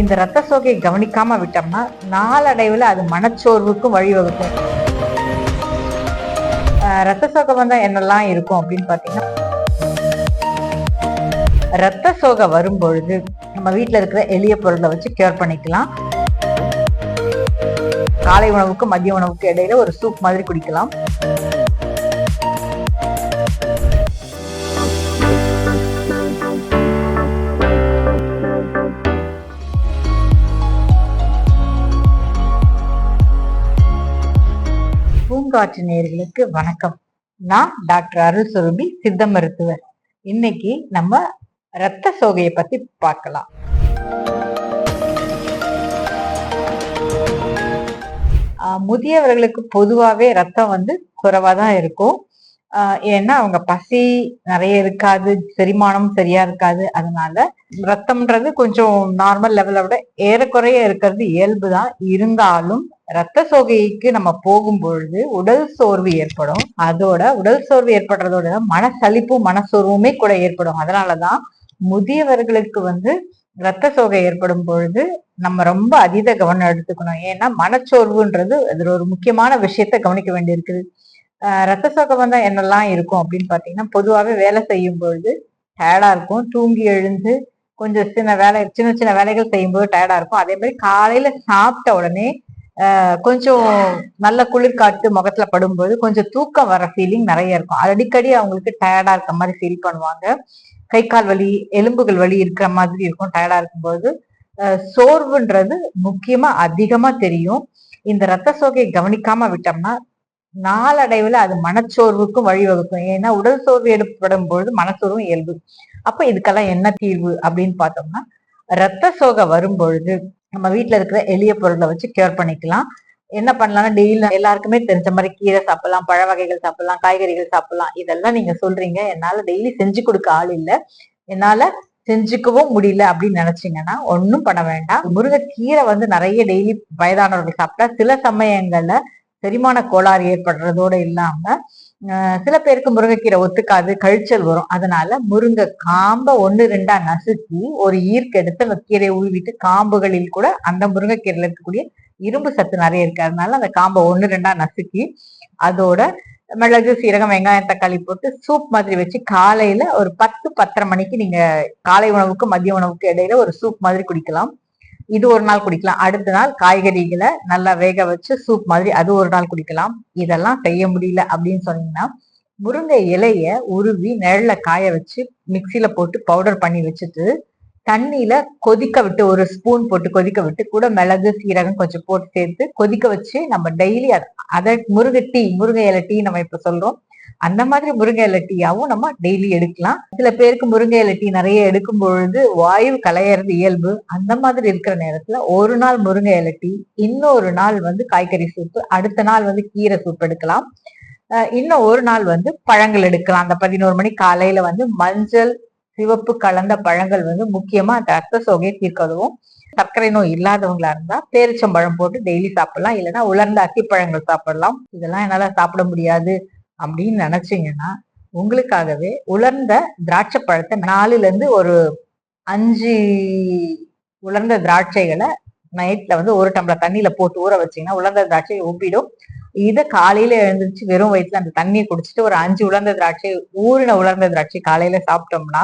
இந்த ரத்த சோகையை கவனிக்காம விட்டோம்னா நாளடைவில் அது மனச்சோர்வுக்கும் வழிவகுக்கும். ரத்த சோகை வந்தா என்னெல்லாம் இருக்கும் அப்படின்னு பார்த்தீங்கன்னா ரத்த சோகை வரும்பொழுது நம்ம வீட்டில் இருக்கிற எளிய பொருளை வச்சு கியூர் பண்ணிக்கலாம். காலை உணவுக்கு மதிய உணவுக்கு இடையில ஒரு சூப் மாதிரி குடிக்கலாம். பூங்காற்று நேர்களுக்கு வணக்கம். நான் டாக்டர் அருள் சுரபி சித்த மருத்துவர். இன்னைக்கு நம்ம ரத்த சோகையை பத்தி பார்க்கலாம். ஆஹ் முதியவர்களுக்கு பொதுவாகவே ரத்தம் வந்து குறைவாக தான் இருக்கும். ஏன்னா அவங்க பசி நிறைய இருக்காது செரிமானம் சரியா இருக்காது. அதனால ரத்தம்ன்றது கொஞ்சம் நார்மல் லெவலை விட ஏறக்குறைய இருக்கிறது இயல்பு தான். இருந்தாலும் ரத்த சோகைக்கு நம்ம போகும் பொழுது உடல் சோர்வு ஏற்படும். அதோட உடல் சோர்வு ஏற்படுறதோட மனசலிப்பும் மனசோர்வுமே கூட ஏற்படும். அதனாலதான் முதியவர்களுக்கு வந்து ரத்த சோகை ஏற்படும் பொழுது நம்ம ரொம்ப அதீத கவனம் எடுத்துக்கணும். ஏன்னா மனச்சோர்வுன்றது அதுல ஒரு முக்கியமான விஷயத்த கவனிக்க வேண்டியிருக்குது. ரத்த சோகம் வந்தா என்னெல்லாம் இருக்கும் அப்படின்னு பாத்தீங்கன்னா பொதுவாகவே வேலை செய்யும் பொழுது டயர்டா இருக்கும். தூங்கி எழுந்து கொஞ்சம் சின்ன வேலை சின்ன சின்ன வேலைகள் செய்யும்போது டயர்டா இருக்கும். அதே மாதிரி காலையில சாப்பிட்ட உடனே கொஞ்சம் நல்ல குளிர்காற்று முகத்துல படும்போது கொஞ்சம் தூக்கம் வர ஃபீலிங் நிறைய இருக்கும். அடிக்கடி அவங்களுக்கு டயர்டா இருக்க மாதிரி ஃபீல் பண்ணுவாங்க. கை கால் வலி எலும்புகள் வலி இருக்கிற மாதிரி இருக்கும். டயர்டா இருக்கும்போது சோர்வுன்றது முக்கியமா அதிகமா தெரியும். இந்த ரத்த சோகையை கவனிக்காம விட்டோம்னா நாளடைவுல அது மனச்சோர்வுக்கும் வழிவகுக்கும். ஏன்னா உடல் சோர்வு ஏற்படும் பொழுது மனச்சோர்வும் இயல்பு. அப்ப இதுக்கெல்லாம் என்ன தீர்வு அப்படின்னு பார்த்தோம்னா ரத்த சோகை வரும் பொழுது நம்ம வீட்டில் இருக்கிற எளிய பொருளை வச்சு கியூர் பண்ணிக்கலாம். என்ன பண்ணலாம்னா டெய்லி எல்லாருக்குமே தெரிஞ்ச மாதிரி கீரை சாப்பிடலாம் பழ வகைகள் சாப்பிடலாம் காய்கறிகள் சாப்பிடலாம். இதெல்லாம் நீங்க சொல்றீங்க. என்னால டெய்லி செஞ்சு கொடுக்க ஆள் இல்ல. என்னால செஞ்சுக்கவும் முடியல அப்படின்னு நினைச்சீங்கன்னா ஒண்ணும் பண்ண வேண்டாம். முருங்கைக்கீரை வந்து நிறைய டெய்லி வயதானவர்கள் சாப்பிட்டா சில சமயங்கள்ல செரிமான கோளாறு ஏற்படுறதோட இல்லாம சில பேருக்கு முருங்கைக்கீரை ஒத்துக்காது கழிச்சல் வரும். அதனால முருங்கை காம்பை ஒன்று ரெண்டா நசுக்கி ஒரு ஈர்க்கு எடுத்து அந்த கீரையை உழுவிட்டு காம்புகளில் கூட அந்த முருங்கைக்கீரையில் இருக்கக்கூடிய இரும்பு சத்து நிறைய இருக்கு. அதனால அந்த காம்பை ஒன்று ரெண்டா நசுக்கி அதோட மிளகு சீரகம் வெங்காயம் தக்காளி போட்டு சூப் மாதிரி வச்சு காலையில ஒரு பத்து பத்தரை மணிக்கு நீங்க காலை உணவுக்கு மதிய உணவுக்கு இடையில ஒரு சூப் மாதிரி குடிக்கலாம். இது ஒரு நாள் குடிக்கலாம். அடுத்த நாள் காய்கறிகளை நல்லா வேக வச்சு சூப் மாதிரி அது ஒரு நாள் குடிக்கலாம். இதெல்லாம் செய்ய முடியல அப்படின்னு சொன்னீங்கன்னா முருங்கை இலைய உருவி நிழல்ல காய வச்சு மிக்சியில போட்டு பவுடர் பண்ணி வச்சுட்டு தண்ணியில கொதிக்க விட்டு ஒரு ஸ்பூன் போட்டு கொதிக்க விட்டு கூட மிளகு சீரகம் கொஞ்சம் போட்டு சேர்த்து கொதிக்க வச்சு நம்ம டெய்லி அதை முருங்கை டீ முருங்கை இலை டீ நம்ம இப்ப சொல்றோம். அந்த மாதிரி முருங்கை இலை டீயாவும் நம்ம டெய்லி எடுக்கலாம். சில பேருக்கு முருங்கை இலை டீ நிறைய எடுக்கும் பொழுது வாயு கலையறது இயல்பு. அந்த மாதிரி இருக்கிற நேரத்துல ஒரு நாள் முருங்கை இலை டீ இன்னொரு நாள் வந்து காய்கறி சூப்பு அடுத்த நாள் வந்து கீரை சூப் எடுக்கலாம். இன்னும் ஒரு நாள் வந்து பழங்கள் எடுக்கலாம். அந்த பதினோரு மணி காலையில வந்து மஞ்சள் சிவப்பு கலந்த பழங்கள் வந்து முக்கியமா அந்த ரத்த சோகையை தீர்க்கதுவும் சர்க்கரை நோய் இல்லாதவங்களா இருந்தா பேரிச்சம்பழம் போட்டு டெய்லி சாப்பிடலாம். இல்லைன்னா உலர்ந்த அத்திப்பழங்கள் சாப்பிடலாம். இதெல்லாம் என்னால சாப்பிட முடியாது அப்படின்னு நினைச்சீங்கன்னா உங்களுக்காகவே உலர்ந்த திராட்சை பழத்தை நாலுல இருந்து ஒரு அஞ்சு உலர்ந்த திராட்சைகளை நைட்ல வந்து ஒரு டம்ளர் தண்ணியில போட்டு ஊற வச்சீங்கன்னா உலர்ந்த திராட்சை உப்பிடும். இதை காலையில எழுந்திருச்சு வெறும் வயிற்றுல அந்த தண்ணியை குடிச்சிட்டு ஒரு அஞ்சு உலர்ந்த திராட்சை ஊறின உலர்ந்த திராட்சை காலையில சாப்பிட்டோம்னா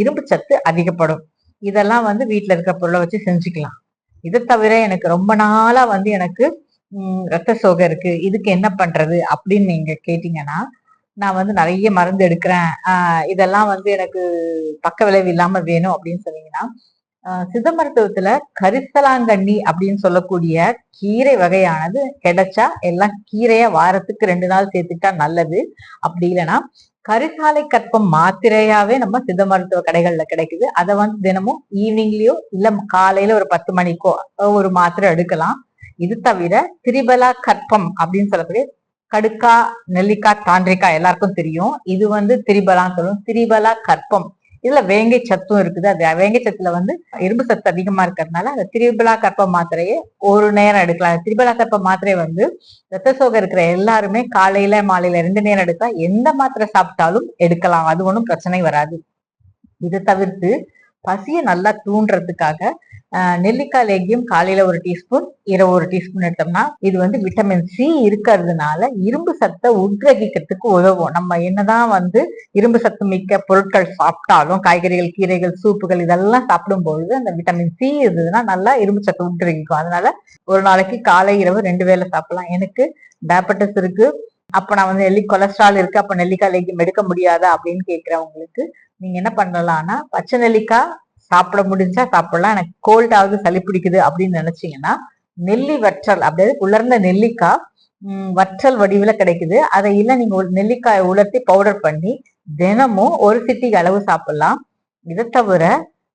இரும்பு சத்து அதிகப்படும். இதெல்லாம் வந்து வீட்டுல இருக்கிற பொருளை வச்சு செஞ்சுக்கலாம். இதை தவிர எனக்கு ரொம்ப நாளா வந்து எனக்கு ரத்த சோகை இருக்கு. இதுக்கு என்ன பண்றது அப்படின்னு நீங்க கேட்டீங்கன்னா நான் வந்து நிறைய மருந்து எடுக்கிறேன். இதெல்லாம் வந்து எனக்கு பக்க விளைவு இல்லாம வேணும் அப்படின்னு சொன்னீங்கன்னா சித்த மருத்துவத்துல கரிசலாங்கண்ணி அப்படின்னு சொல்லக்கூடிய கீரை வகையானது கிடைச்சா எல்லாம் கீரைய வாரத்துக்கு ரெண்டு நாள் சேர்த்துக்கிட்டா நல்லது. அப்படி இல்லைன்னா கரிசாலை கற்பம் மாத்திரையாவே நம்ம சித்த மருத்துவ கடைகள்ல கிடைக்குது. அதை வந்து தினமும் ஈவினிங்லயோ இல்ல காலையில ஒரு பத்து மணிக்கோ ஒரு மாத்திரை எடுக்கலாம். இது தவிர திரிபலா கற்பம் அப்படின்னு சொல்லக்கூடிய கடுக்கா நெல்லிக்காய் தாண்டிக்காய் எல்லாருக்கும் தெரியும். இது வந்து திரிபலான்னு சொல்லுவோம். திரிபலா கற்பம். இதுல வேங்கை சத்தும் இருக்குது. அது வேங்கை சத்துல வந்து இரும்பு சத்து அதிகமா இருக்கிறதுனால அந்த திரிபலா கற்ப மாத்திரையை ஒரு நேரம் எடுக்கலாம். திரிபலா கற்ப மாத்திரை வந்து ரத்த சோகம் இருக்கிற எல்லாருமே காலையில மாலையில ரெண்டு நேரம் எடுத்தா எந்த மாத்திரை சாப்பிட்டாலும் எடுக்கலாம். அது ஒன்றும் பிரச்சனை வராது. இதை தவிர்த்து பசியை நல்லா தூண்டுறதுக்காக நெல்லிக்காய் லேகியம் காலையில ஒரு டீஸ்பூன் இரவு ஒரு டீஸ்பூன் எடுத்தோம்னா இது வந்து விட்டமின் சி இருக்கிறதுனால இரும்பு சத்தை உட்கிரகிக்கிறதுக்கு உதவும். நம்ம என்னதான் வந்து இரும்பு சத்து மிக்க பொருட்கள் சாப்பிட்டாலும் காய்கறிகள் கீரைகள் சூப்புகள் இதெல்லாம் சாப்பிடும் பொழுது அந்த விட்டமின் சி இருந்ததுன்னா நல்லா இரும்பு சத்து உட்கிரகிக்கும். அதனால ஒரு நாளைக்கு காலை இரவு ரெண்டு வேளை சாப்பிடலாம். எனக்கு டயபெட்டிஸ் இருக்கு. அப்ப நான் வந்து நெல்லி கொலஸ்ட்ரால் இருக்கு. அப்ப நெல்லிக்காய் லேகியம் எடுக்க முடியாதா அப்படின்னு கேட்கிறவங்களுக்கு நீங்க என்ன பண்ணலாம்னா பச்சை நெல்லிக்காய் சாப்பிட முடிஞ்சா சாப்பிடலாம். எனக்கு கோல்ட் ஆகுது சளி பிடிக்குது அப்படின்னு நினைச்சீங்கன்னா நெல்லி வற்றல் அப்படியே உலர்ந்த நெல்லிக்காய் வற்றல் வடிவில் கிடைக்குது. அதை இல்லை நீங்கள் ஒரு நெல்லிக்காயை உலர்த்தி பவுடர் பண்ணி தினமும் ஒரு சிட்டிக்கு அளவு சாப்பிடலாம். இதை தவிர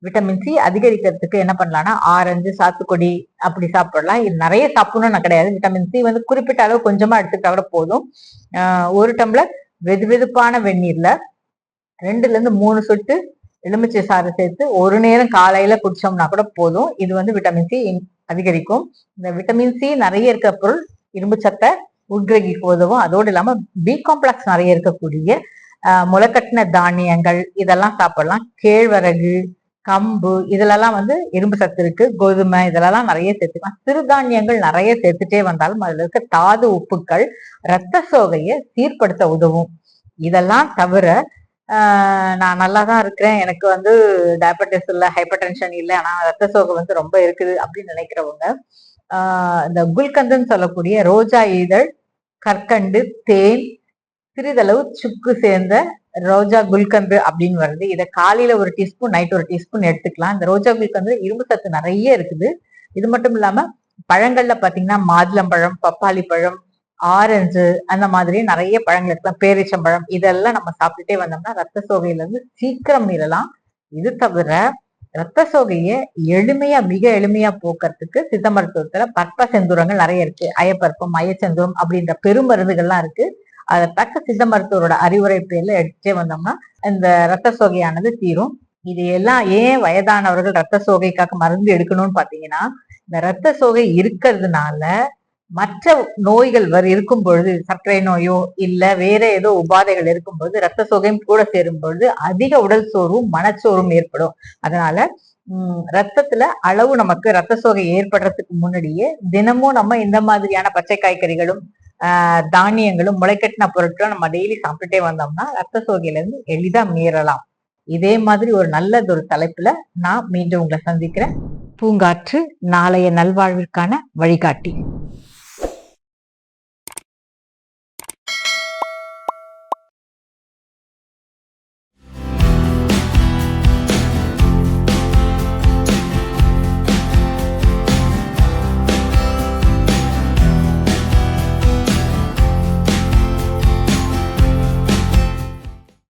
விட்டமின் சி அதிகரிக்கிறதுக்கு என்ன பண்ணலாம்னா ஆரஞ்சு சாத்துக்குடி அப்படி சாப்பிடலாம். இது நிறைய சாப்பிடணும்னு கிடையாது. விட்டமின் சி வந்து குறிப்பிட்ட அளவு கொஞ்சமாக எடுத்துக்கிட்டா கூட போதும். ஒரு டம்ளர் வெது வெதுப்பான வெந்நீர்ல ரெண்டுல இருந்து மூணு சொட்டு எலுமிச்சை சாறு சேர்த்து ஒரு நேரம் காலையில குடிச்சோம்னா கூட போதும். இது வந்து விட்டமின் சி அதிகரிக்கும். இந்த விட்டமின் சி நிறைய இருக்கிற பொருள் இரும்பு சத்தை உட்கிரகிக்க உதவும். அதோடு இல்லாம பி காம்ப்ளெக்ஸ் நிறைய இருக்கக்கூடிய முளைக்கட்டின தானியங்கள் இதெல்லாம் சாப்பிடலாம். கேழ்வரகு கம்பு இதுலலாம் வந்து இரும்பு சத்து இருக்கு. கோதுமை இதுலலாம் நிறைய சேர்த்துக்கலாம். சிறுதானியங்கள் நிறைய சேர்த்துட்டே வந்தாலும் அதுல இருக்க தாது உப்புக்கள் இரத்த சோகையை சீர்படுத்த உதவும். இதெல்லாம் தவிர நான் நல்லா தான் இருக்கிறேன். எனக்கு வந்து டயபெட்டிஸ் இல்லை ஹைப்பர் டென்ஷன் இல்லை. ஆனால் ரத்த சோகம் வந்து ரொம்ப இருக்குது அப்படின்னு நினைக்கிறவங்க இந்த குல்கந்துன்னு சொல்லக்கூடிய ரோஜா இதழ் கற்கண்டு தேன் சிறிதளவு சுக்கு சேர்ந்த ரோஜா குல்கந்து அப்படின்னு வருது. இதை காலையில ஒரு டீஸ்பூன் நைட் ஒரு டீஸ்பூன் எடுத்துக்கலாம். இந்த ரோஜா குல்கந்து இரும்பு சத்து நிறைய இருக்குது. இது மட்டும் இல்லாம பழங்கள்ல பாத்தீங்கன்னா மாதுளம்பழம் பப்பாளி பழம் ஆரஞ்சு அந்த மாதிரி நிறைய பழங்கள் இருக்கலாம் பேரிச்சம்பழம் இதெல்லாம் நம்ம சாப்பிட்டுட்டே வந்தோம்னா ரத்த சோகையில இருந்து சீக்கிரம் மீறலாம். இது தவிர ரத்த சோகையை எளிமையா மிக எளிமையா போக்குறதுக்கு சித்த மருத்துவத்துல பற்ப செந்தூரங்கள் நிறைய இருக்கு. அயப்பற்பம் அயச்செந்தூரம் அப்படின்ற பெருமருந்துகள்லாம் இருக்கு. அதை தக்க சித்த மருத்துவரோட அறிவுரை பேர்ல எடுத்துட்டே வந்தோம்னா இந்த ரத்த சோகையானது தீரும். இது எல்லாம் ஏன் வயதானவர்கள் ரத்த சோகைக்காக மருந்து எடுக்கணும்னு பாத்தீங்கன்னா இந்த ரத்த சோகை இருக்கிறதுனால மற்ற நோய்கள் வர இருக்கும் பொழுது சர்க்கரை நோயோ இல்ல வேற ஏதோ உபாதைகள் இருக்கும் பொழுது ரத்த சோகையும் கூட சேரும் பொழுது அதிக உடல் சோர்வும் மனச்சோர்வும் ஏற்படும். அதனால உம் ரத்தத்துல அளவு நமக்கு ரத்த சோகை ஏற்படுறதுக்கு முன்னாடியே தினமும் நம்ம இந்த மாதிரியான பச்சை காய்கறிகளும் ஆஹ் தானியங்களும் முளைக்கட்டின பொருட்களும் நம்ம டெய்லி சாப்பிட்டுட்டே வந்தோம்னா ரத்த சோகையில இருந்து எளிதா மீறலாம். இதே மாதிரி ஒரு நல்லதொரு தலைப்புல நான் மீண்டும் உங்களை சந்திக்கிறேன். பூங்காற்று நாளைய நல்வாழ்விற்கான வழிகாட்டி.